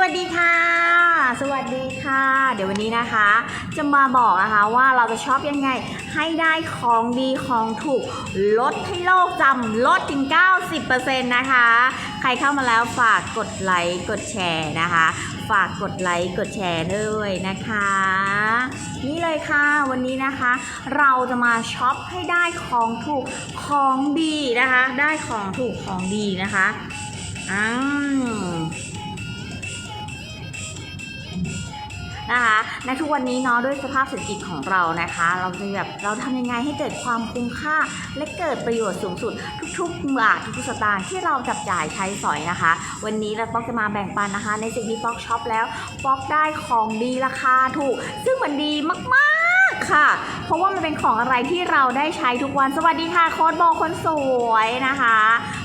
วัสดีค่ะ สวัสดีค่ะ เดี๋ยววันนี้นะคะ จะมาบอกนะคะว่าเราจะชอบยังไง ให้ได้ของดีของถูก ลดให้โลกจำลดถึง 90%นะคะ ใครเข้ามาแล้วฝากกดไลค์กดแชร์นะคะ ฝากกดไลค์กดแชร์ด้วยนะคะ นี่เลยค่ะวันนี้นะคะ เราจะมาช็อปให้ได้ของถูกของดีนะคะ ได้ของถูกของดีนะคะอืม นะคะในทุกวันนี้เนาะด้วยสภาพเศรษฐกิจของเรานะคะ เราจะแบบเราทำยังไงให้เกิดความคุ้มค่า และเกิดประโยชน์สูงสุด ทุกๆบาททุกๆสตางค์ที่เราจับจ่ายใช้สอยนะคะ วันนี้เราป๊อกจะมาแบ่งปันนะคะ ในสิ่งที่ป๊อกช็อปแล้วป๊อกได้ของดีราคาถูก ซึ่งมันดีมากๆค่ะ เพราะว่ามันเป็นของอะไรที่เราได้ใช้ทุกวัน สวัสดีค่ะโค้ดโบคนสวยนะคะ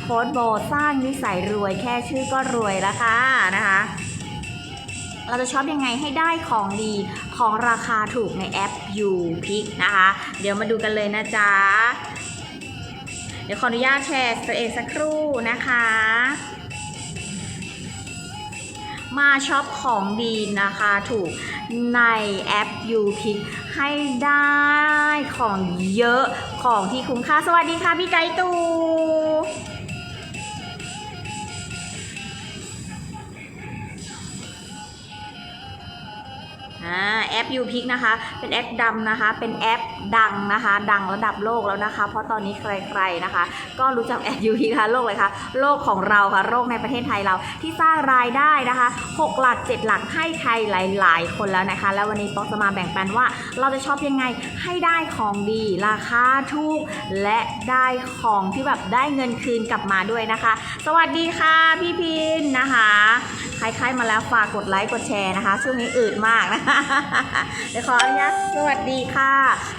โค้ดโบสร้างนิสัยรวยแค่ชื่อก็รวยแล้วค่ะนะคะ เราจะช็อปยังไงให้ได้ของดีของราคาถูกในแอป u p i c นะคะ เดี๋ยวมาดูกันเลยนะจ๊ะ เดี๋ยวขออนุญาตแชร์ตัวเองสักครู่นะคะมาช็อปของดีนะคะถูกในแอป u p i c ให้ได้ของเยอะของที่คุ้มค่า สวัสดีค่ะพี่ไก่ตู อ่าแอป u p i c นะคะ เป็นแอปดำนะคะ เป็นแอปดังนะคะ ดังระดับโลกแล้วนะคะ เพราะตอนนี้ใครๆนะคะ ก็รู้จักแอป u p i c ค่ะโลกเลยค่ะ โลกของเราค่ะ โลกในประเทศไทยเราที่สร้างรายได้นะคะ 6 หลัก 7 หลักให้ใครหลาย ๆ คนแล้วนะคะ แล้ววันนี้ป๊อกจะมาแบ่งปันว่า เราจะชอบยังไงให้ได้ของดีราคาถูกและได้ของที่แบบได้เงินคืนกลับมาด้วยนะคะ สวัสดีค่ะพี่พินนะคะ ใครๆมาแล้วฝากกดไลค์กดแชร์นะคะ ช่วงนี้อืดมากนะคะเดี๋ยวขออนุญาตสวัสดีค่ะ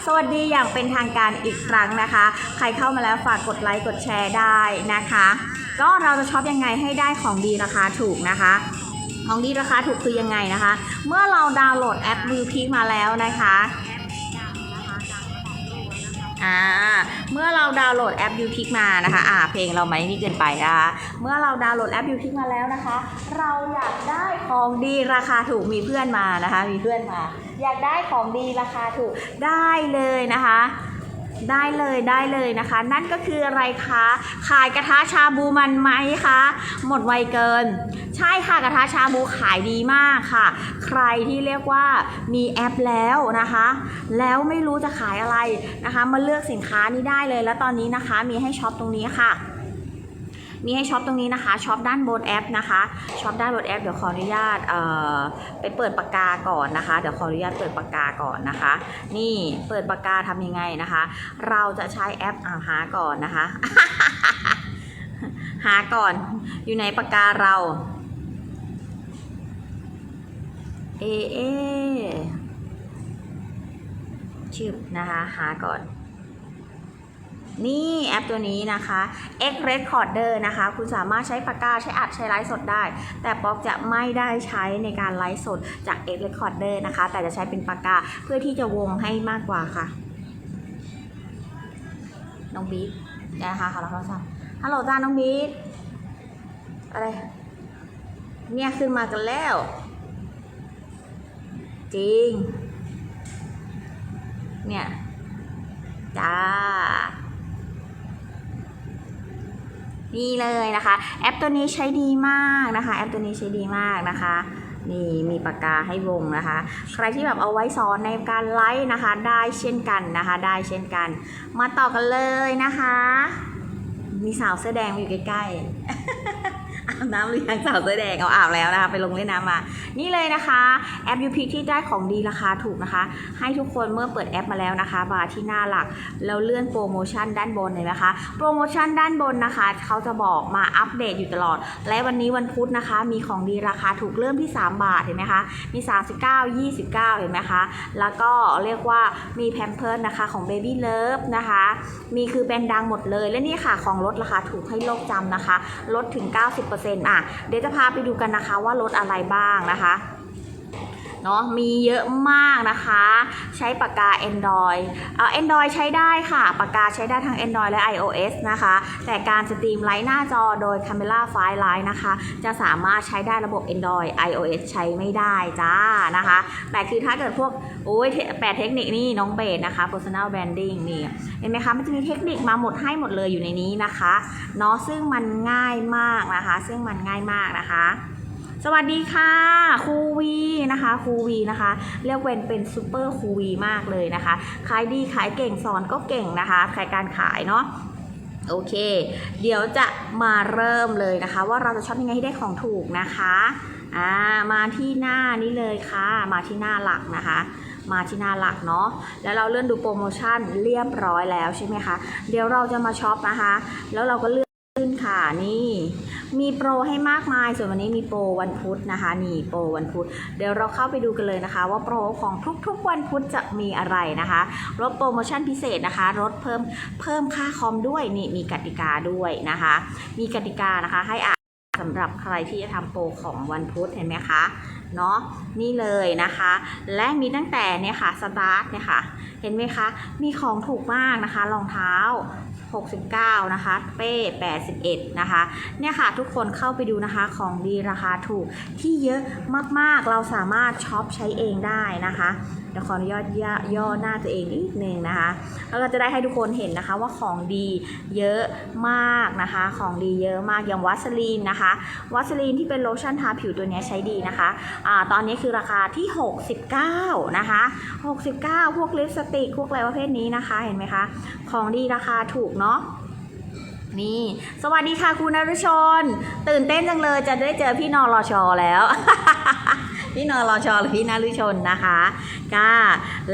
สวัสดีอย่างเป็นทางการอีกครั้งนะคะ ใครเข้ามาแล้วฝากกดไลค์กดแชร์ได้นะคะ ก็เราจะช็อปยังไงให้ได้ของดีราคาถูกนะคะของดีราคาถูกคือยังไงนะคะ เมื่อเราดาวน์โหลดแอปวิวพีมาแล้วนะคะ อ่าเมื่อเราดาวน์โหลดแอป u ูทิกมานะคะ อ่า เพลงเราไม่นี่เกินไปนะคะเมื่อเราดาวน์โหลดแอป u ูทิกมาแล้วนะคะ เราอยากได้ของดีราคาถูกมีเพื่อนมานะคะ มีเพื่อนมา อยากได้ของดีราคาถูกได้เลยนะคะ ได้เลยได้เลยนะคะ นั่นก็คืออะไรคะขายกระทะชาบูมันไหมคะหมดไวเกิน ใช่ค่ะกระทะชาบูขายดีมากค่ะ ใครที่เรียกว่ามีแอปแล้วนะคะ แล้วไม่รู้จะขายอะไรนะคะ มาเลือกสินค้านี้ได้เลยแล้วตอนนี้นะคะมีให้ช็อปตรงนี้ค่ะ มีให้ช็อปตรงนี้นะคะช็อปด้านบนแอปนะคะช็อปด้านบนแอปเดี๋ยวขออนุญาตเอ่อไปเปิดปากกาก่อนนะคะ เดี๋ยวขออนุญาตเปิดปากกาก่อนนะคะ นี่เปิดปากกาทำยังไงนะคะ เราจะใช้แอปอาหาก่อนนะคะ หาก่อนอยู่ในปากกาเราเอเอชื่อนะคะหาก่อน นี่แอปตัวนี้นะคะ X Recorder นะคะ คุณสามารถใช้ปากกาใช้อัดใช้ไลฟ์สดได้ แต่ป๊อกจะไม่ได้ใช้ในการไลฟ์สดจาก X Recorder นะคะ แต่จะใช้เป็นปากกาเพื่อที่จะวงให้มากกว่าค่ะ น้องบีทนะคะขอรับโทรศัพท์ฮัลโหลจ้าน้องบีทอะไร เนี่ยขึ้นมากันแล้ว จริง เนี่ย จ้า นี่เลยนะคะ แอปตัวนี้ใช้ดีมากนะคะ แอปตัวนี้ใช้ดีมากนะคะนี่มีปากกาให้วงนะคะ ใครที่แบบเอาไว้สอนในการไลฟ์นะคะ ได้เช่นกันนะคะ ได้เช่นกัน มาต่อกันเลยนะคะ มีสาวเสื้อแดงอยู่ใกล้ๆ บน้ำหรือยังสาวเสื้อแดงเอาอาบแล้วนะคะไปลงเล่นน้ำมา นี่เลยนะคะแอป u p ที่ได้ของดีราคาถูกนะคะ ให้ทุกคนเมื่อเปิดแอปมาแล้วนะคะมาร์ที่หน้าหลักแล้วเลื่อนโปรโมชั่นด้านบนเลยนะคะ โปรโมชั่นด้านบนนะคะเขาจะบอกมาอัปเดตอยู่ตลอด และวันนี้วันพุธนะคะ มีของดีราคาถูกเริ่มที่ 3 บาทเห็นไหมคะมี 39 29 เห็นไหมคะแล้วก็เรียกว่ามีแพมเพิร์นะคะของ Baby Love นะคะมีคือแบรนด์ดังหมดเลยและนี่ค่ะของลดราคาถูกให้โลกจำนะคะลดถึง 90%อะเดี๋ยวจะพาไปดูกันนะคะว่าลดอะไรบ้างนะคะ เนาะมีเยอะมากนะคะ ใช้ปากกา Android เอ่อ Android ใช้ได้ค่ะ ปากกาใช้ได้ทั้ง Android และ iOS นะคะ แต่การสตรีมไลท์หน้าจอโดย Camera File Line นะคะ จะสามารถใช้ได้ระบบ Android iOS ใช้ไม่ได้จ้านะคะ แต่คือถ้าเกิดพวกโอ้ยแปดเทคนิคนี่น้องเบสนะคะ personal branding นี่เห็นไหมคะมันจะมีเทคนิคมาหมดให้หมดเลยอยู่ในนี้นะคะเนาะซึ่งมันง่ายมากนะคะ ซึ่งมันง่ายมากนะคะ สวัสดีค่ะครูวีนะคะครูวีนะคะ เรียกเวนเป็นซูเปอร์ครูวีมากเลยนะคะขายดีขายเก่งสอนก็เก่งนะคะขายการขายเนาะโอเค เดี๋ยวจะมาเริ่มเลยนะคะ ว่าเราจะช็อปยังไงให้ได้ของถูกนะคะอ่ามาที่หน้านี้เลยค่ะ มาที่หน้าหลักนะคะ มาที่หน้าหลักเนาะแล้วเราเลื่อนดูโปรโมชั่นเรียบร้อยแล้วใช่ไหมคะเดี๋ยวเราจะมาช็อปนะคะ แล้วเราก็เลื่อนขึ้นค่ะนี่ มีโปรให้มากมาย ส่วนวันนี้มีโปรวันพุธนะคะ นี่โปรวันพุธ เดี๋ยวเราเข้าไปดูกันเลยนะคะ ว่าโปรของทุกๆวันพุธจะมีอะไรนะคะลดโปรโมชั่นพิเศษนะคะลดเพิ่มเพิ่มค่าคอมด้วยนี่มีกติกาด้วยนะคะ มีกติกานะคะให้อ่านสำหรับใครที่จะทำโปรของวันพุธเห็นไหมคะเนาะนี่เลยนะคะ และมีตั้งแต่เนี่ยค่ะสตาร์ทเนี่ยค่ะเห็นไหมคะ มีของถูกมากนะคะรองเท้า 69 นะคะ เป้ 81 นะคะ เนี่ยค่ะทุกคนเข้าไปดูนะคะของดีราคาถูกที่เยอะมากๆ เราสามารถช็อปใช้เองได้นะคะเดี๋ยวขออนุญาตย่อยอหน้าตัวเองนิดนึงนะคะ แล้วเราจะได้ให้ทุกคนเห็นนะคะว่าของดีเยอะมากนะคะ ของดีเยอะมากอย่างวัสลีนนะคะ วัสลีนที่เป็นโลชั่นทาผิวตัวนี้ใช้ดีนะคะอ่าตอนนี้คือราคาที่ 69 นะคะ 69 พวกลิปสติกพวกอะไรประเภทนี้นะคะเห็นไหมคะ ของดีราคาถูกเนาะนี่ สวัสดีค่ะคุณนรชน ตื่นเต้นจังเลยจะได้เจอพี่นอรชอแล้ว พี่นอรชอหรือพี่นารุชนนะคะก้า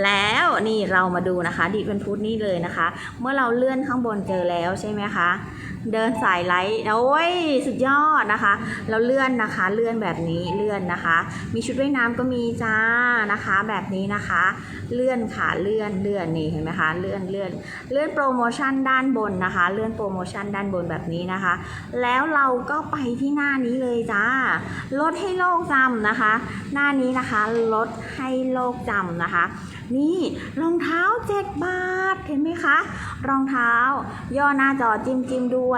แล้วนี่เรามาดูนะคะดิเป็นพุธนี่เลยนะคะ เมื่อเราเลื่อนข้างบนเจอแล้วใช่ไหมคะเดินสายไลท์โอ้ยสุดยอดนะคะเราเลื่อนนะคะ เลื่อนแบบนี้เลื่อนนะคะ มีชุดว่ายน้ำก็มีจ้านะคะ แบบนี้นะคะ เลื่อนค่ะเลื่อนเลื่อนนี่เห็นไหมคะเลื่อนเลื่อนเลื่อนโปรโมชั่นด้านบนนะคะ เลื่อนโปรโมชั่นด้านบนแบบนี้นะคะ แล้วเราก็ไปที่หน้านี้เลยจ้าลดให้โลกจำนะคะ หน้านี้นะคะลดให้โลกจำนะคะ นี่รองเท้า 7 บาทเห็นไหมคะรองเท้าย่อหน้าจอจิ้มจิ้มด้วย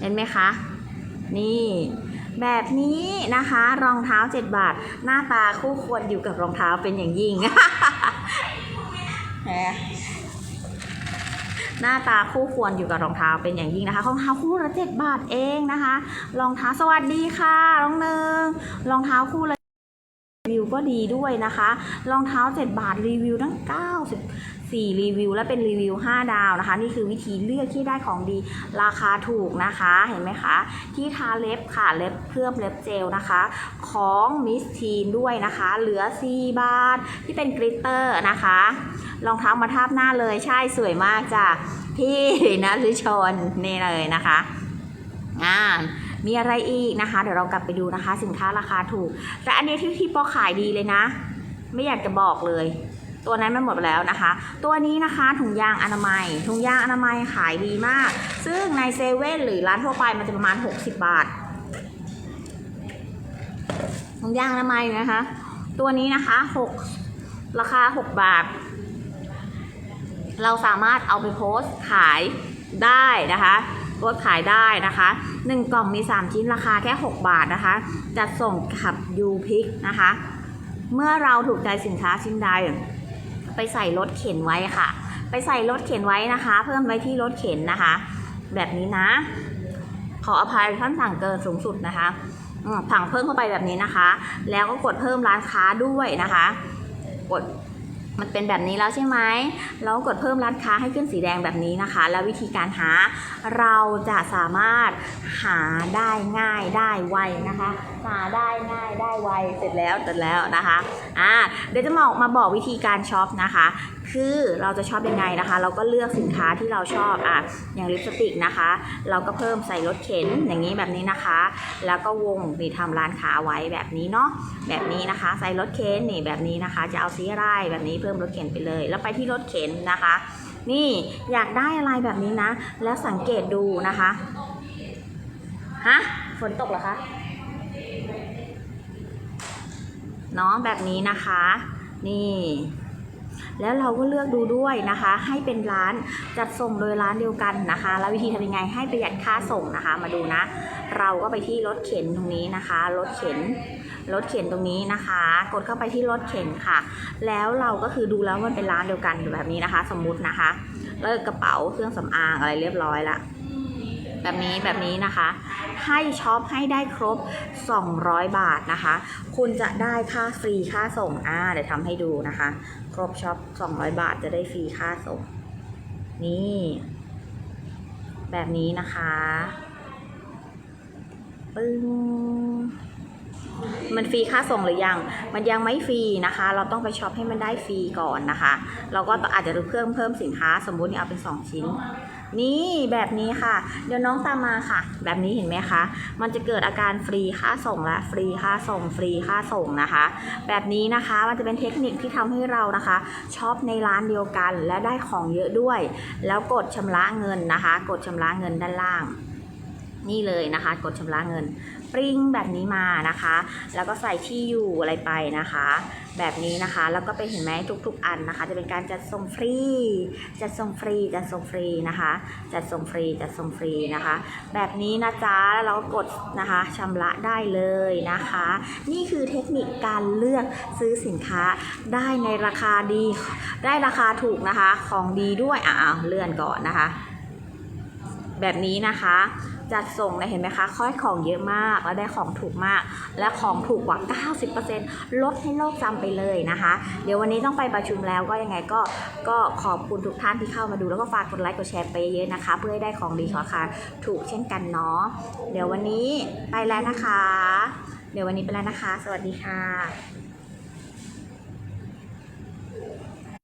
เห็นไหมคะ นี่แบบนี้นะคะ รองเท้า 7 บาท หน้าตาคู่ควรอยู่กับรองเท้าเป็นอย่างยิ่งแหมหน้าตาคู่ควรอยู่กับรองเท้าเป็นอย่างยิ่งนะคะรองเท้าคู่ละ7บาทเองนะคะ รองเท้าสวัสดีค่ะน้องหนึ่งรองเท้าคู่ละรีวิวก็ดีด้วยนะคะ รองเท้า 7 บาทรีวิวทั้ง 4 รีวิว และเป็นรีวิว 5 ดาวนะคะ นี่คือวิธีเลือกที่ได้ของดีราคาถูกนะคะเห็นไหมคะ ที่ทาเล็บค่ะเล็บเคลือบเล็บเจลนะคะ ของมิสทีนด้วยนะคะ เหลือ 4 บาท ที่เป็นกริตเตอร์นะคะรองเท้ามาทาบหน้าเลยใช่สวยมากจ้ะพี่นะลิชนนี่เลยนะคะอ่ามีอะไรอีกนะคะ เดี๋ยวเรากลับไปดูนะคะ สินค้าราคาถูก แต่อันนี้ที่ที่ปอขายดีเลยนะ ไม่อยากจะบอกเลย ตัวนั้นมันหมดไปแล้วนะคะ ตัวนี้นะคะถุงยางอนามัย ถุงยางอนามัยขายดีมาก ซึ่งในเซเว่นหรือร้านทั่วไปมันจะประมาณ 60 บาท ถุงยางอนามัยนะคะ ตัวนี้นะคะ6ราคา 6 บาท เราสามารถเอาไปโพสต์ขายได้นะคะโพสขายได้นะคะ 1 กล่องมี 3 ชิ้นราคาแค่ 6 บาทนะคะ จัดส่งขับยูพิกนะคะ เมื่อเราถูกใจสินค้าชิ้นใด ไปใส่รถเข็นไว้ค่ะ ไปใส่รถเข็นไว้นะคะ เพิ่มไว้ที่รถเข็นนะคะ แบบนี้นะ ขออภัยท่านสั่งเกินสูงสุดนะคะผังเพิ่มเข้าไปแบบนี้นะคะ แล้วก็กดเพิ่มร้านค้าด้วยนะคะ กด มันเป็นแบบนี้แล้วใช่ไหมแล้วกดเพิ่มร้านค้าให้ขึ้นสีแดงแบบนี้นะคะ แล้ววิธีการหาเราจะสามารถหาได้ง่ายได้ไวนะคะ หาได้ง่ายได้ไวเสร็จแล้วเสร็จแล้วนะคะ อ่า เดี๋ยวจะมามาบอกวิธีการช็อปนะคะ คือเราจะชอบยังไงนะคะ เราก็เลือกสินค้าที่เราชอบอะอย่างลิปสติกนะคะ เราก็เพิ่มใส่รถเข็นอย่างนี้แบบนี้นะคะ แล้วก็วงนี่ทำร้านค้าไว้แบบนี้เนาะแบบนี้นะคะ ใส่รถเข็นนี่แบบนี้นะคะ จะเอาสีอะไรแบบนี้เพิ่มรถเข็นไปเลย แล้วไปที่รถเข็นนะคะ นี่อยากได้อะไรแบบนี้นะ แล้วสังเกตดูนะคะฮะฝนตกเหรอคะเนาะแบบนี้นะคะ นี่ แล้วเราก็เลือกดูด้วยนะคะ ให้เป็นร้านจัดส่งโดยร้านเดียวกันนะคะ แล้ววิธีทำยังไงให้ประหยัดค่าส่งนะคะ มาดูนะ เราก็ไปที่รถเข็นตรงนี้นะคะรถเข็นรถเข็นตรงนี้นะคะ กดเข้าไปที่รถเข็นค่ะ แล้วเราก็คือดูแล้วมันเป็นร้านเดียวกันแบบนี้นะคะ สมมุตินะคะเลิกกระเป๋าเครื่องสำอางอะไรเรียบร้อยละ แบบนี้แบบนี้นะคะ ให้ช็อปให้ได้ครบ 200 บาทนะคะ คุณจะได้ค่าฟรีค่าส่งอ่าเดี๋ยวทำให้ดูนะคะ ครบช็อป 200 บาทจะได้ฟรีค่าส่ง นี่ แบบนี้นะคะปึ้งมันฟรีค่าส่งหรือยัง มันยังไม่ฟรีนะคะ เราต้องไปช็อปให้มันได้ฟรีก่อนนะคะ เราก็อาจจะเพิ่มเพิ่มสินค้า สมมุตินี่เอาเป็น 2 ชิ้น นี่แบบนี้ค่ะ เดี๋ยวน้องตามมาค่ะ แบบนี้เห็นไหมคะ มันจะเกิดอาการฟรีค่าส่งและฟรีค่าส่งฟรีค่าส่งนะคะ แบบนี้นะคะมันจะเป็นเทคนิคที่ทำให้เรานะคะช็อปในร้านเดียวกันและได้ของเยอะด้วย แล้วกดชำระเงินนะคะ กดชำระเงินด้านล่าง นี่เลยนะคะ กดชำระเงิน ปริงแบบนี้มานะคะ แล้วก็ใส่ที่อยู่อะไรไปนะคะ แบบนี้นะคะ แล้วก็ไปเห็นไหมทุก ๆ อันนะคะ จะเป็นการจัดส่งฟรี จัดส่งฟรี จัดส่งฟรีนะคะ จัดส่งฟรี จัดส่งฟรีนะคะ แบบนี้นะจ๊ะแล้วเราก็กดนะคะชำระได้เลยนะคะ นี่คือเทคนิคการเลือกซื้อสินค้าได้ในราคาดี ได้ราคาถูกนะคะ ของดีด้วยอ่าเลื่อนก่อนนะคะ แบบนี้นะคะ จัดส่งนะเห็นไหมคะค่อยของเยอะมากแล้วได้ของถูกมาก และของถูกกว่า 90%ลดให้โลกจำไปเลยนะคะ เดี๋ยววันนี้ต้องไปประชุมแล้วก็ยังไงก็ก็ขอบคุณทุกท่านที่เข้ามาดูแล้วก็ฝากกดไลค์กดแชร์ไปเยอะนะคะ เพื่อให้ได้ของดีราคาถูกเช่นกันเนาะเดี๋ยววันนี้ไปแล้วนะคะ เดี๋ยววันนี้ไปแล้วนะคะ สวัสดีค่ะ